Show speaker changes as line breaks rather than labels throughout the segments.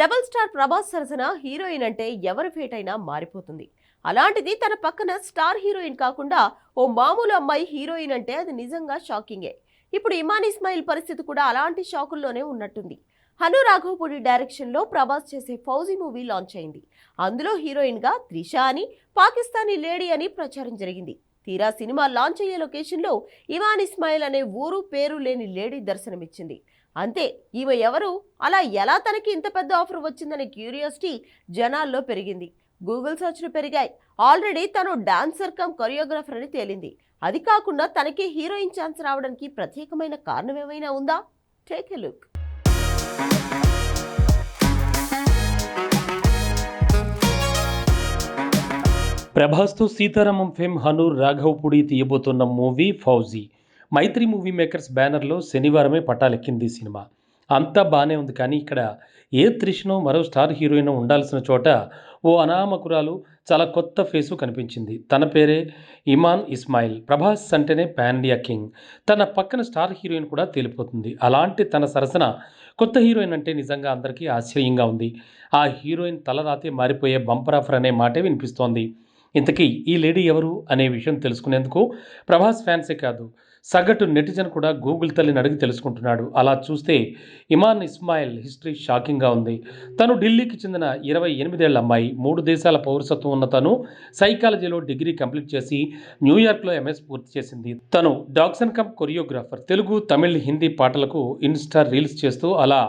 Rebel star Prabhas సరసన heroine అంటే ఎవరి ఫేటైనా మారిపోతుంది. అలాంటిది తన పక్కన స్టార్ హీరోయిన్ కాకుండా ఓ మామూలు అమ్మాయి హీరోయిన్ అంటే అది నిజంగా షాకింగే. ఇప్పుడు ఇమాన్ ఇస్మాయిల్ పరిస్థితి కూడా అలాంటి షాకుల్లోనే ఉన్నట్టుంది. హను రాఘవపూడి డైరెక్షన్లో ప్రభాస్ చేసే ఫౌజీ మూవీ లాంచ్ అయింది. అందులో హీరోయిన్గా త్రిష అని పాకిస్తానీ లేడీ అని ప్రచారం జరిగింది. తీరా సినిమా లాంచ్ అయ్యే లొకేషన్లో ఇమాన్ ఇస్మాయిల్ అనే ఊరు పేరు లేని లేడీ దర్శనమిచ్చింది. అంతే ఈమె ఎవరు? అలా ఎలా తనకి ఇంత పెద్ద ఆఫర్ వచ్చిందనే క్యూరియాసిటీ జనాల్లో పెరిగింది. గూగుల్ సెర్చ్లు పెరిగాయి. ఆల్రెడీ తను డాన్సర్ కమ్ కొరియోగ్రాఫర్ అని తేలింది. అది కాకుండా తనకి హీరోయిన్ ఛాన్స్ రావడానికి ప్రత్యేకమైన కారణం ఏమైనా ఉందా? Take a look.
ప్రభాస్తో Sitaramam fame Hanu Raghavapudi తీయబోతున్న movie Fauji. Mythri movie makers బ్యానర్లో శనివారమే పట్టాలెక్కింది ఈ సినిమా. అంతా బాగానే ఉంది కానీ ఇక్కడ ఏ త్రిష్నో మరో స్టార్ హీరోయిన్ ఉండాల్సిన చోట ఓ అనామకురాలు చాలా కొత్త ఫేసు కనిపించింది. తన పేరే ఇమాన్ ఇస్మాయిల్. ప్రభాస్ అంటేనే పాన్ ఇండియా కింగ్. తన పక్కన స్టార్ హీరోయిన్ కూడా తేలిపోతుంది. అలాంటి తన సరసన కొత్త హీరోయిన్ అంటే నిజంగా అందరికీ ఆశ్చర్యంగా ఉంది. ఆ హీరోయిన్ తలరాతే మారిపోయే బంపర్ ఆఫర్ అనే మాటే వినిపిస్తోంది. ఇంతకీ ఈ లేడీ ఎవరు అనే విషయం తెలుసుకునేందుకు ప్రభాస్ ఫ్యాన్సే కాదు సగటు నెటిజన్ కూడా గూగుల్ తల్లిని అడిగి తెలుసుకుంటున్నాడు. అలా చూస్తే ఇమాన్ ఇస్మాయిల్ హిస్టరీ షాకింగ్గా ఉంది. తను ఢిల్లీకి చెందిన ఇరవై ఎనిమిదేళ్ళ అమ్మాయి మూడు దేశాల పౌరసత్వం ఉన్న తను సైకాలజీలో డిగ్రీ కంప్లీట్ చేసి న్యూయార్క్లో ఎంఎస్ పూర్తి చేసింది. తను dancer cum choreographer Telugu Tamil Hindi పాటలకు ఇన్స్టా రీల్స్ చేస్తూ అలా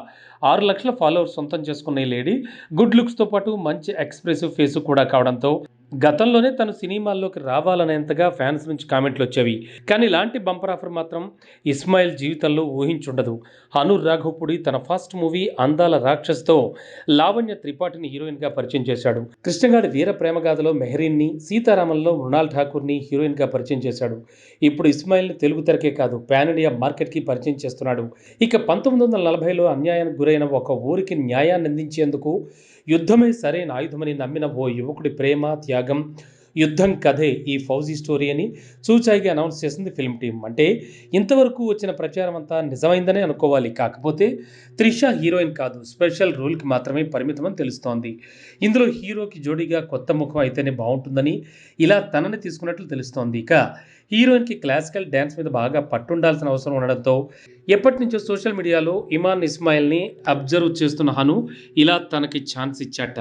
ఆరు లక్షల ఫాలోవర్స్ సొంతం చేసుకున్న ఈ లేడీ గుడ్ లుక్స్తో పాటు మంచి ఎక్స్ప్రెసివ్ ఫేస్ కూడా కావడంతో గతంలోనే తను సినిమాల్లోకి రావాలనేంతగా ఫ్యాన్స్ నుంచి కామెంట్లు వచ్చేవి. కానీ ఇలాంటి బంపర్ ఆఫర్ మాత్రం ఇస్మాయిల్ జీవితంలో ఊహించుండదు. అను రాఘవపుడి తన ఫస్ట్ మూవీ అందాల రాక్షస్తో లావణ్య త్రిపాఠిని హీరోయిన్గా పరిచయం చేశాడు. కృష్ణగాడి వీర ప్రేమగాథలో మెహరీన్ని సీతారామంలో మృణాల్ ఠాకూర్ని హీరోయిన్గా పరిచయం చేశాడు. ఇప్పుడు ఇస్మాయిల్ని తెలుగు తెరకే కాదు పాన్ ఇండియా మార్కెట్కి పరిచయం చేస్తున్నాడు. ఇక పంతొమ్మిది వందల నలభైలో అన్యాయానికి గురైన ఒక ఊరికి న్యాయాన్ని అందించేందుకు యుద్ధమే సరైన ఆయుధమని నమ్మిన ఓ యువకుడి ప్రేమ త్యాగం యుద్ధం కథే ఈ ఫౌజీ స్టోరీ అని సూచాయిగా అనౌన్స్ చేసింది ఫిల్మ్ టీం అంటే ఇంతవరకు వచ్చిన ప్రచారం అంతా నిజమైందనే అనుకోవాలి. కాకపోతే త్రిష హీరోయిన్ కాదు స్పెషల్ రోల్కి మాత్రమే పరిమితమని తెలుస్తోంది. ఇందులో హీరోకి జోడీగా కొత్త ముఖం అయితేనే బాగుంటుందని ఇలా తనని తీసుకున్నట్లు తెలుస్తోంది. ఇక హీరోయిన్కి క్లాసికల్ డ్యాన్స్ మీద బాగా పట్టుండాల్సిన అవసరం ఉండడంతో ఎప్పటి నుంచో సోషల్ మీడియాలో ఇమాన్ ఇస్మాయిల్ని అబ్జర్వ్ చేస్తున్న హను ఇలా తనకి ఛాన్స్ ఇచ్చాట.